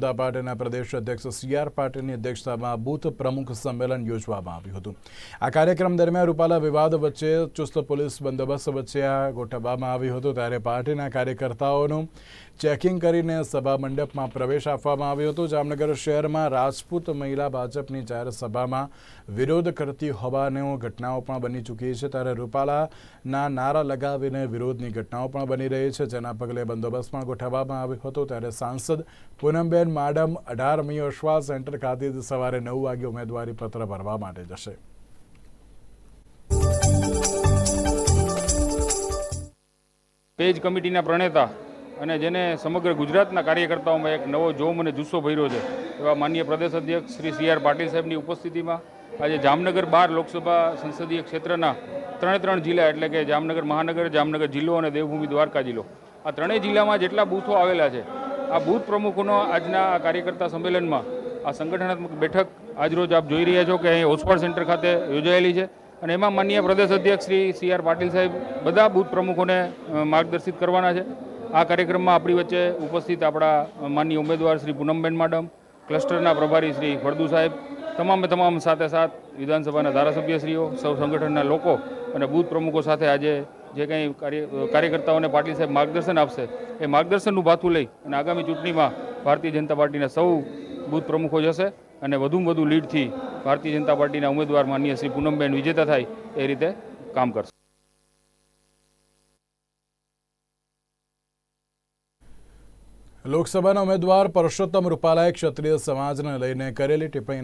પાર્ટીના પ્રદેશ અધ્યક્ષ C R પાટીલની અધ્યક્ષતામાં બૂથ પ્રમુખ સંમેલન યોજવામાં આવ્યું હતું. આ કાર્યક્રમ દરમિયાન રૂપાલા વિવાદ વચ્ચે ચુસ્ત પોલીસ બંદોબસ્ત વચ્ચે આ ગોઠવવામાં આવ્યું હતું. ત્યારે પાર્ટીના કાર્યકર્તાઓનું ચેકિંગ કરીને સભા મંડપમાં પ્રવેશ આપવામાં આવ્યો હતો. જામનગર શહેરમાં રાજપૂત મહિલા ભાજપની જાહેર સભામાં વિરોધ કરતી હોવાની ઘટનાઓ પણ બની ચૂકી છે. ત્યારે રૂપાલાના નારા લગાવીને વિરોધની ઘટનાઓ પણ બની રહી છે. જેના પગલે બંદોબસ્ત પણ ગોઠવવામાં આવ્યો હતો. ત્યારે સાંસદ પૂનમબેન માડમ અઢારમી અશ્વા સેન્ટર ખાતે સવારે નવ વાગે ઉમેદવારી પત્ર ભરવા માટે જશે. પેજ કમિટીના પ્રણેતા અને જેને સમગ્ર ગુજરાતના કાર્યકર્તાઓમાં એક નવો જોમ અને જુસ્સો ભર્યો છે, એવા માનનીય પ્રદેશ અધ્યક્ષ શ્રી સી આર પાટીલ સાહેબની ઉપસ્થિતિમાં આજે જામનગર બાર લોકસભા સંસદીય ક્ષેત્રના ત્રણે ત્રણ જિલ્લા એટલે કે જામનગર મહાનગર, જામનગર જિલ્લો અને દેવભૂમિ દ્વારકા જિલ્લો. આ ત્રણેય જિલ્લામાં જેટલા બૂથો આવેલા છે આ બૂથ પ્રમુખોનો આજના આ કાર્યકર્તા સંમેલનમાં આ સંગઠનાત્મક બેઠક આજરોજ આપ જોઈ રહ્યા છો કે અહીં ઓસવાડ સેન્ટર ખાતે યોજાયેલી છે અને એમાં માનનીય પ્રદેશ અધ્યક્ષ શ્રી સી આર પાટીલ સાહેબ બધા બૂથ પ્રમુખોને માર્ગદર્શિત કરવાના છે. આ કાર્યક્રમમાં આપણી વચ્ચે ઉપસ્થિત આપણા માનનીય ઉમેદવાર શ્રી પૂનમબેન માડમ, ક્લસ્ટરના પ્રભારી શ્રી ફળદુ સાહેબ, તમામે તમામ સાથે સાથ વિધાનસભાના ધારાસભ્યશ્રીઓ, સૌ સંગઠનના લોકો અને બૂથ પ્રમુખો સાથે આજે જે કંઈ કાર્ય, કાર્યકર્તાઓને પાટીલ સાહેબ માર્ગદર્શન આપશે, એ માર્ગદર્શનનું ભાથું લઈ અને આગામી ચૂંટણીમાં ભારતીય જનતા પાર્ટીના સૌ બૂથ પ્રમુખો જશે અને વધુમાં વધુ લીડથી ભારતીય જનતા પાર્ટીના ઉમેદવાર માનનીય શ્રી પૂનમબેન વિજેતા થાય એ રીતે કામ કરશે. લોકસભાના ઉમેદવાર પરસોત્તમ રૂપાલાએ ક્ષત્રિય સમાજને લઈને કરેલી ટિપ્પણીના